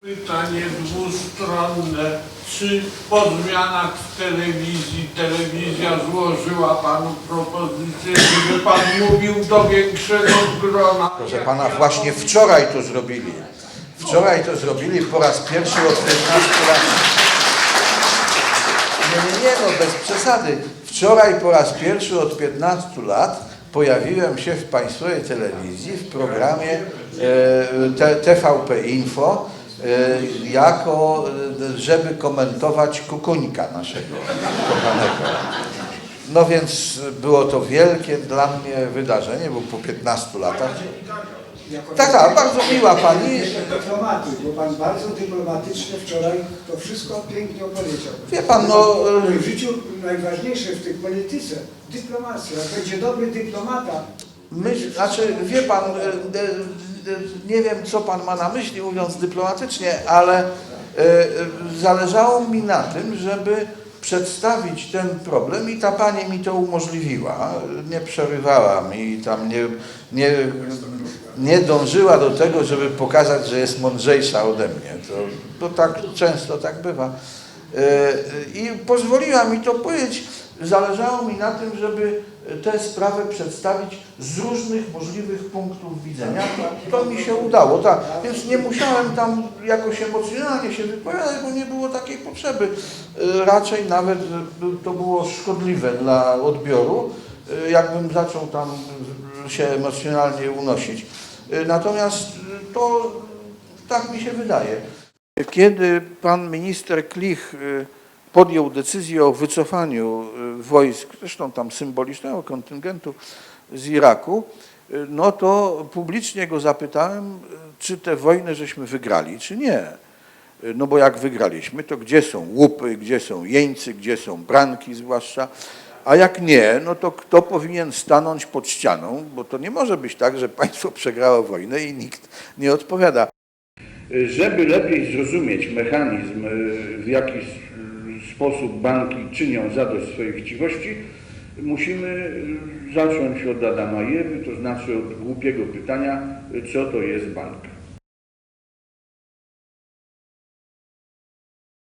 Pytanie dwustronne. Czy po zmianach w telewizji telewizja złożyła panu propozycję, żeby pan mówił do większego grona? Proszę pana, właśnie wczoraj to zrobili. Wczoraj to zrobili po raz pierwszy od 15 lat. Nie, nie, nie, no bez przesady. Wczoraj po raz pierwszy od 15 lat pojawiłem się w państwowej telewizji w programie e, TVP Info jako, e, żeby komentować kukuńka naszego kochanego. No więc było to wielkie dla mnie wydarzenie, bo po 15 latach. Tak, tak, bardzo miła pani. Dyplomaty, bo pan bardzo dyplomatycznie wczoraj to wszystko pięknie opowiedział. Wie pan, no, W życiu najważniejsze w tej polityce dyplomacja. Jak będzie dobry dyplomata, Myśl, znaczy, wie pan, e, e, e, nie wiem, co pan ma na myśli, mówiąc dyplomatycznie, ale zależało mi na tym, żeby przedstawić ten problem i ta pani mi to umożliwiła. Nie przerywała mi, tam nie, nie, nie dążyła do tego, żeby pokazać, że jest mądrzejsza ode mnie. To, to tak często tak bywa. I pozwoliła mi to powiedzieć. Zależało mi na tym, żeby tę sprawę przedstawić z różnych możliwych punktów widzenia. To mi się udało, tak. Więc nie musiałem tam jakoś emocjonalnie się wypowiadać, bo nie było takiej potrzeby. E, Raczej nawet e, to było szkodliwe dla odbioru, e, jakbym zaczął tam się emocjonalnie unosić. Natomiast to tak mi się wydaje. Kiedy pan minister Klich y, podjął decyzję o wycofaniu y, wojsk, zresztą tam symbolicznego kontyngentu z Iraku, y, no to publicznie go zapytałem, y, czy tę wojnę żeśmy wygrali, czy nie. Y, No bo jak wygraliśmy, to gdzie są łupy, gdzie są jeńcy, gdzie są branki zwłaszcza, a jak nie, no to kto powinien stanąć pod ścianą, bo to nie może być tak, że państwo przegrało wojnę i nikt nie odpowiada. Żeby lepiej zrozumieć mechanizm, w jaki sposób banki czynią zadość swojej chciwości, musimy y, zacząć od Adama i Ewy, to znaczy od głupiego pytania, co to jest bank.